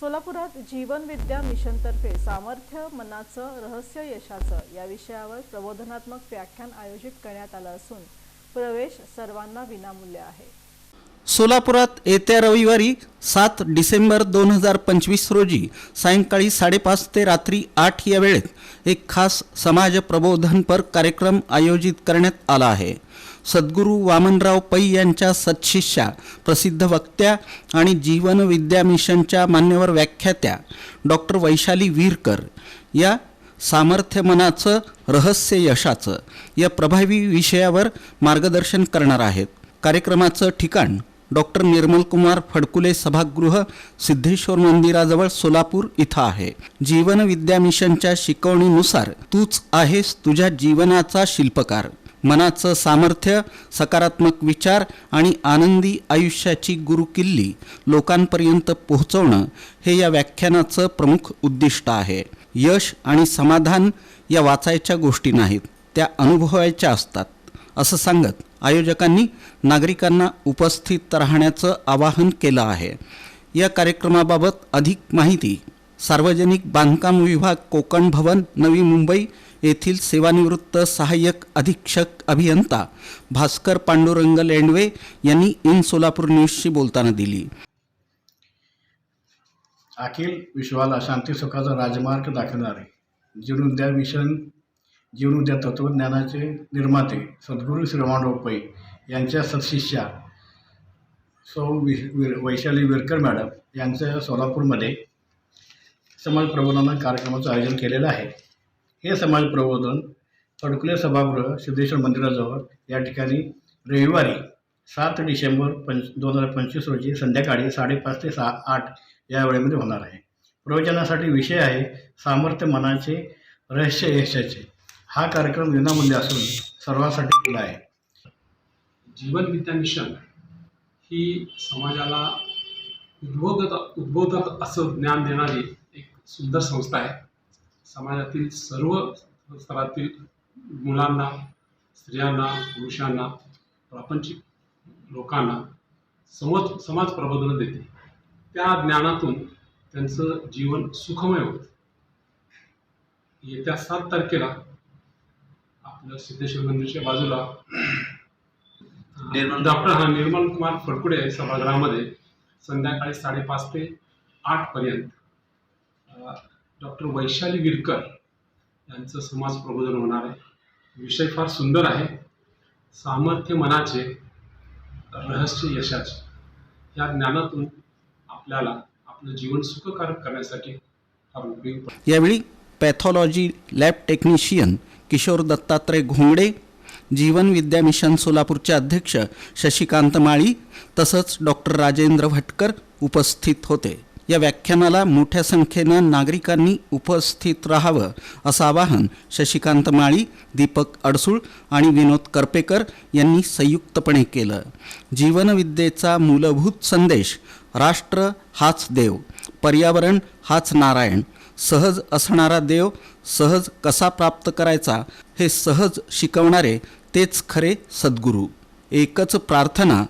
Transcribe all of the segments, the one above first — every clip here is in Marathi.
सोलापुरात जीवन विद्या मिशनतर्फे सामर्थ्य मनाचं रहस्य यशाचं या विषयावर प्रबोधनात्मक व्याख्यान आयोजित करण्यात आलं असून प्रवेश सर्वांना विनामूल्य आहे. सोलापुरात येत्या रविवारी सात डिसेंबर दोन हजार पंचवीस रोजी सायंकाळी साडेपाच ते रात्री आठ या वेळेत एक खास समाज प्रबोधनपर कार्यक्रम आयोजित करण्यात आला आहे. सद्गुरू वामनराव पै यांच्या सत्शिष्या प्रसिद्ध वक्त्या आणि जीवन विद्या मिशनच्या मान्यवर व्याख्यात्या डॉक्टर वैशाली वीरकर. या सामर्थ्य मनाचं रहस्य यशाचं या प्रभावी विषयावर मार्गदर्शन करणार आहेत. कार्यक्रमाचं ठिकाण डॉक्टर निर्मलकुमार फडकुले सभागृह सिद्धेश्वर मंदिराजवळ सोलापूर इथं आहे. जीवन विद्या मिशनच्या शिकवणीनुसार तूच आहेस तुझ्या जीवनाचा शिल्पकार. मनाचं सामर्थ्य सकारात्मक विचार आणि आनंदी आयुष्याची गुरुकिल्ली लोकांपर्यंत पोहोचवणं हे या व्याख्यानाचं प्रमुख उद्दिष्ट आहे. यश आणि समाधान या वाचायच्या गोष्टी नाहीत त्या अनुभवायच्या असतात. असं सांगत आयोजकांनी नागरिकांना उपस्थित राहण्याचं आवाहन केलं आहे. या कार्यक्रमाबाबत अधिक माहिती सार्वजनिक बांधकाम विभाग कोकण भवन नवी मुंबई येथील सेवानिवृत्त सहाय्यक अधीक्षक अभियंता भास्कर पांडुरंग लेंडवे यांनी इन सोलापूर न्यूजशी बोलताना दिली. अखिल विश्वाला शांती सुखाचा राजमार्ग दाखवणारे जीवनोद्या मिशन जीवनोद्या तत्त्वज्ञानाचे निर्माते सद्गुरू श्रीमानराव पै यांच्या सदशिष्या सौ वि वैशाली विरकर मॅडम यांचं सोलापूरमध्ये समाज प्रबोधन कार्यक्रमाचं आयोजन केलेलं आहे. हे समाज प्रबोधन फडकुले सभागृह सिद्धेश्वर मंदिराजवळ या ठिकाणी रविवारी सात डिसेंबर पंच दोन हजार पंचवीस रोजी संध्याकाळी साडेपाच ते सहा आठ या वेळेमध्ये होणार आहे. प्रवचनासाठी विषय आहे सामर्थ्य मनाचे रहस्य यशाचे. हा कार्यक्रम विनामूल्य असून सर्वांसाठी खुला आहे. जीवन विद्या मिशन ही समाजाला उद्बोधत उद्बोधक असं ज्ञान देणारी सुंदर संस्था आहे. समाजातील सर्व स्तरातील मुलांना स्त्रियांना पुरुषांना प्रापंचिक लोकांना समाज समाज प्रबोधन देते. त्या ज्ञानातून त्यांचं जीवन सुखमय होतं. येत्या सात तारखेला आपलं सिद्धेश्वर मंदिरच्या बाजूला डॉक्टर हा निर्मल कुमार फडकुडे सभागृहामध्ये संध्याकाळी साडेपाच ते आठ पर्यंत. डॉक्टर वैशाली विरकर यांचं समाज प्रबोधन होणार आहे. विषय फार सुंदर आहे. सामर्थ्य मनाचे रहस्य यशाचे. या ज्ञानातून आपल्याला आपलं जीवन सुखकारक करण्यासाठी फार उपयोग यावेळी pathology lab technician Kishor Dattatray Ghongade Jeevan Vidya mission सोलापूरचे अध्यक्ष शशिकांत माळी तसंच डॉक्टर राजेंद्र भटकर उपस्थित होते. या व्याख्यानाला मोठ्या संख्येनं नागरिकांनी उपस्थित राहावं असं आवाहन शशिकांत माळी दीपक अडसूळ आणि विनोद करपेकर यांनी संयुक्तपणे केलं. जीवनविद्येचा मूलभूत संदेश राष्ट्र हाच देव पर्यावरण हाच नारायण सहज असणारा देव सहज कसा प्राप्त करायचा हे सहज शिकवणारे तेच खरे सद्गुरू. एकच प्रार्थना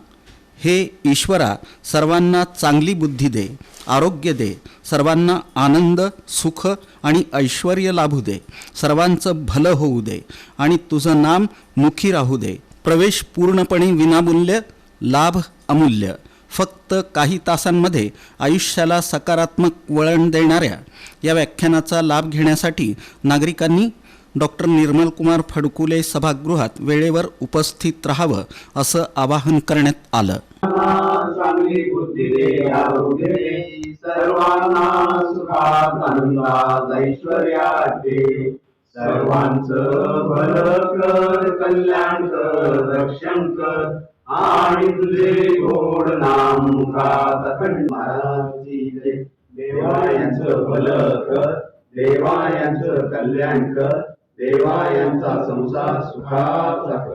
हे ईश्वरा सर्वांना चांगली बुद्धी दे आरोग्य दे सर्वांना आनंद सुख आणि ऐश्वर लाभू दे सर्वांचं भलं होऊ दे आणि तुझं नाम मुखी राहू दे. प्रवेश पूर्णपणे विनामूल्य लाभ अमूल्य. फक्त काही तासांमध्ये आयुष्याला सकारात्मक वळण देणाऱ्या या व्याख्यानाचा लाभ घेण्यासाठी नागरिकांनी डॉक्टर निर्मलकुमार फडकुले सभागृहात वेळेवर उपस्थित राहावं असं आवाहन करण्यात आलं. कल्याण आणि तुझे गोड नाम मुखात अखंड भलं कर देवा यांचं कल्याण कर. देवा यांचा संसार सुखाचा